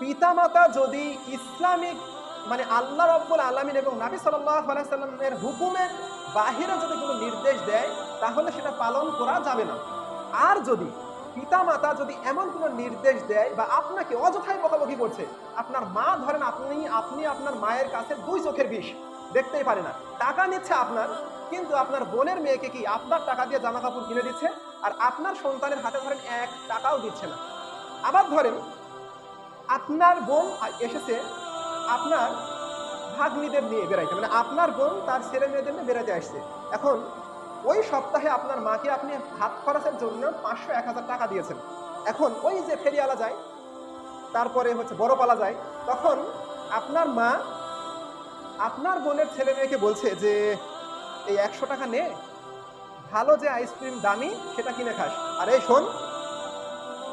পিতামাতা যদি ইসলামিক মানে আল্লাহ রব্বুল আলমিন এবং নাবি সাল্লামের হুকুমের বাহিরে যদি কোনো নির্দেশ দেয়, তাহলে সেটা পালন করা যাবে না। আর যদি পিতামাতা যদি এমন কোনো নির্দেশ দেয় বা আপনাকে অযথাই বকাবকি করছে, আপনার মা ধরেন আপনি আপনি আপনার মায়ের কাছে দুই চোখের বিষ, দেখতেই পারে না। টাকা নিচ্ছে আপনার, কিন্তু আপনার বোনের মেয়েকে কি আপনার টাকা দিয়ে জামা কাপড় কিনে দিচ্ছে? আর আপনার সন্তানের হাতে ধরেন এক টাকাও দিচ্ছে না। আবার ধরেন আপনার বোন এসেছে আপনার ভাগ্নিদের নিয়ে বেড়াইতে। মানে আপনার বোন তার ছেলে মেয়েদের নিয়ে বেড়াতে আসছে। এখন ওই সপ্তাহে আপনার মাকে আপনি হাত খরচের জন্য পাঁচশো এক হাজার টাকা দিয়েছেন। এখন ওই যে ফেরিওয়ালা যায়, তারপরে হচ্ছে বড় পালা যায়, তখন আপনার মা আপনার বোনের ছেলে মেয়েকে বলছে যে, এই একশো টাকা নে, ভালো যে আইসক্রিম দামি, সেটা কিনে খাস। আর এই শোন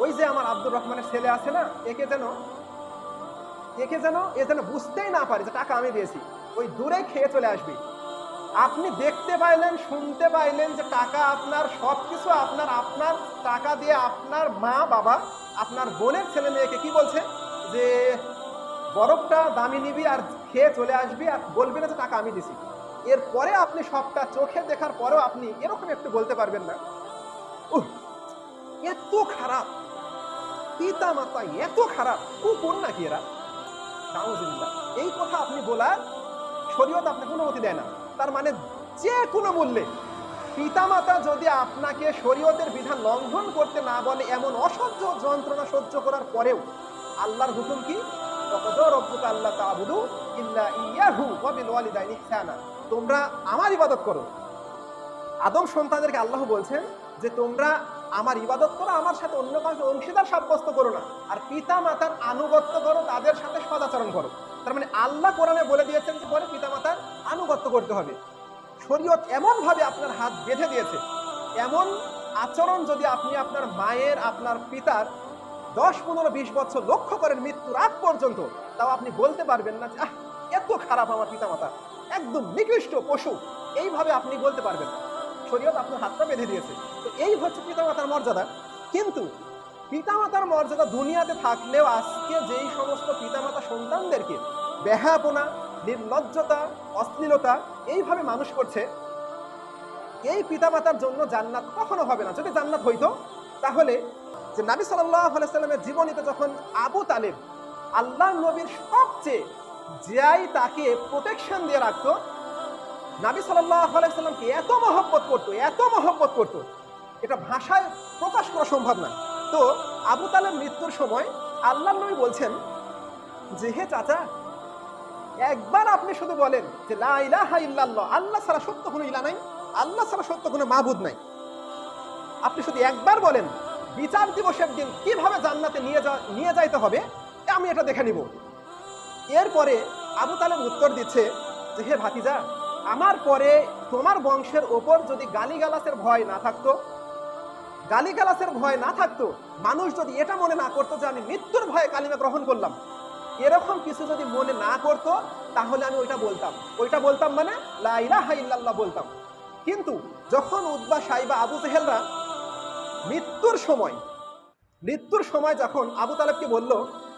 ওই যে আমার আব্দুর রহমানের ছেলে আছে না, একে যেন একে যেন, এ যেন বুঝতেই না পারে যে টাকা আমি দিয়েছি। ওই দূরে খেয়ে চলে আসবি। আপনি দেখতে পাইলেন, শুনতে পাইলেন যে টাকা আপনার সব কিছু আপনার আপনার টাকা দিয়ে আপনার মা, বাবা, আপনার বোনের ছেলে মেয়েকে কি বলছে? যে বরফটা দামি নিবি আর খেয়ে চলে আসবি আর বলবি না যে টাকা আমি দিছি এরপরে আপনি সবটা চোখে দেখার পরেও আপনি এরকম একটু বলতে পারবেন না। এত খারাপ। পিতা মাতা এত খারাপ কুকুর নাকি এরা। এই কথা আপনি বলার শরীয়ত আপনাকে অনুমতি দেয় না। তার মানে যে কোনো মূল্যে পিতামাতা যদি আপনাকে শরীয়তের বিধান লঙ্ঘন করতে না বলে, এমন অসহ্য যন্ত্রণা সহ্য করার পরেও আল্লাহর হুকুম কি? ওয়াকাদা রাব্বুকা আল্লা তা'বুদু ইল্লা তোমরা আমার ইবাদত করো। আদম সন্তানদেরকে আল্লাহ বলছেন যে তোমরা আমার ইবাদত করো, আমার সাথে অন্য কাউকে অংশীদার সাব্যস্ত করো না। আর পিতা মাতার আনুগত্য করো তাদের সাথে সদাচরণ করো। তার মানে আল্লাহ কোরআনে বলে দিয়েছেন যে, পরে পিতা মাতার আনুগত্য করতে হবে। শরীয়ত এমনভাবে আপনার হাত বেঁধে দিয়েছে, এমন আচরণ যদি আপনি আপনার মায়ের, আপনার পিতার দশ, পনেরো, বিশ বছর লক্ষ্য করেন মৃত্যুর আগ পর্যন্ত, তাও আপনি বলতে পারবেন না যে, আহ, এত খারাপ আমার পিতামাতা। একদম নিকৃষ্ট পশু। এইভাবে আপনি বলতে পারবেন না। শরীয়ত আপনার হাতটা বেঁধে দিয়েছে। তো এই হচ্ছে পিতামাতার মর্যাদা। কিন্তু পিতামাতার মর্যাদা দুনিয়াতে থাকলেও আজকে যেই সমস্ত পিতামাতা সন্তানদেরকে ব্যাহাপনা নির্লজ্জতা, অশ্লীলতা এইভাবে মানুষ করছে, এই পিতামাতার জন্য জান্নাত কখনো হবে না। যদি জান্নাত হইতো, তাহলে যে নাবি সাল্লামের জীবনীতে যখন আবু তালেব আল্লাহ নবীর সবচেয়ে যাই তাকে প্রোটেকশন দিয়ে রাখতো নাবি সাল্লামকে এত মহব্বত করতো, এত মহব্বত করতো। এটা ভাষায় প্রকাশ করা সম্ভব না। তো আবু তালেব মৃত্যুর সময় আল্লাহ নবী বলছেন যে, হে চাচা, একবার আপনি শুধু বলেন যে আল্লাহ ছাড়া সত্য কোনো ইলা নাই, আল্লাহ ছাড়া সত্য কোনো মাবুদ নাই। আপনি শুধু একবার বলেন, বিচার দিবসের দিন কীভাবে জান্নাতে নিয়ে যা, নিয়ে যাইতে হবে আমি এটা দেখে নিব। এরপরে আবু তালেব উত্তর দিচ্ছে যে, হে ভাতিজা আমার পরে তোমার বংশের ওপর যদি গালিগালাসের ভয় না থাকতো, গালিগালাসের ভয় না থাকতো, মানুষ যদি এটা মনে না করতো যে আমি মৃত্যুর ভয়ে কালিমা গ্রহণ করলাম, এরকম কিছু যদি মনে না করতো, তাহলে আমি ওইটা বলতাম। ওইটা বলতাম মানে লা ইলাহা ইল্লাল্লাহ বলতাম। কিন্তু যখন উদ্বা সাইবা আবু জেহেলরা মৃত্যুর সময় মৃত্যুর সময় যখন আবু তালেবকে বলল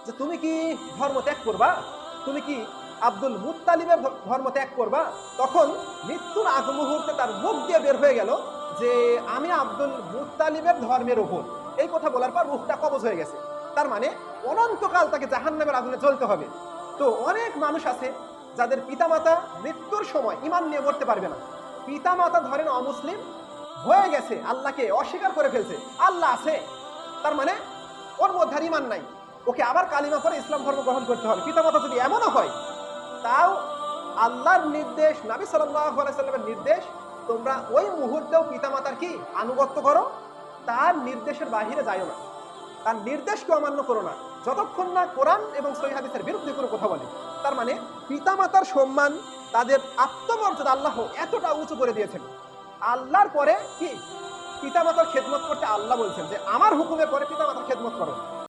যে, তুমি কি ধর্ম ত্যাগ করবা? তুমি কি আব্দুল মুত্তালিবের ধ- ধর্ম ত্যাগ করবা, তখন মৃত্যুর আগ মুহূর্তে তার মুখ দিয়ে বের হয়ে গেল যে, আমি আব্দুল মুত্তালিবের ধর্মের ওপর। এই কথা বলার পর মুখটা কবজ হয়ে গেছে। তার মানে অনন্তকাল তাকে জাহান্নামের আগুনে জ্বলতে হবে। তো অনেক মানুষ আছে যাদের পিতামাতা মৃত্যুর সময় ইমান নিয়ে মরতে পারবে না। পিতামাতা ধরেন অমুসলিম, হয়ে গেছে, আল্লাহকে অস্বীকার করে ফেলছে, আল্লাহ আছে। তার মানে ওর মধ্যে ইমান নাই। ওকে আবার কালিমা করে ইসলাম ধর্ম গ্রহণ করতে হবে। পিতামাতা যদি এমনও হয় তাও আল্লাহর নির্দেশ, নাবি সাল্লামের নির্দেশ, তোমরা ওই মুহূর্তেও পিতামাতার কি আনুগত্য করো? তার নির্দেশের বাহিরে যাইও না। তার নির্দেশকে অমান্য করো না। যতক্ষণ না কোরআন এবং সহি হাদিসের বিরুদ্ধে কোনো কথা বলে। তার মানে পিতামাতার সম্মান, তাদের আত্মমর্যাদা আল্লাহ এতটা উঁচু করে দিয়েছেন। আল্লাহর পরে কি? পিতামাতার খেদমত করতে আল্লাহ বলছেন যে, আমার হুকুমের পরে পিতামাতার খেদমত করো।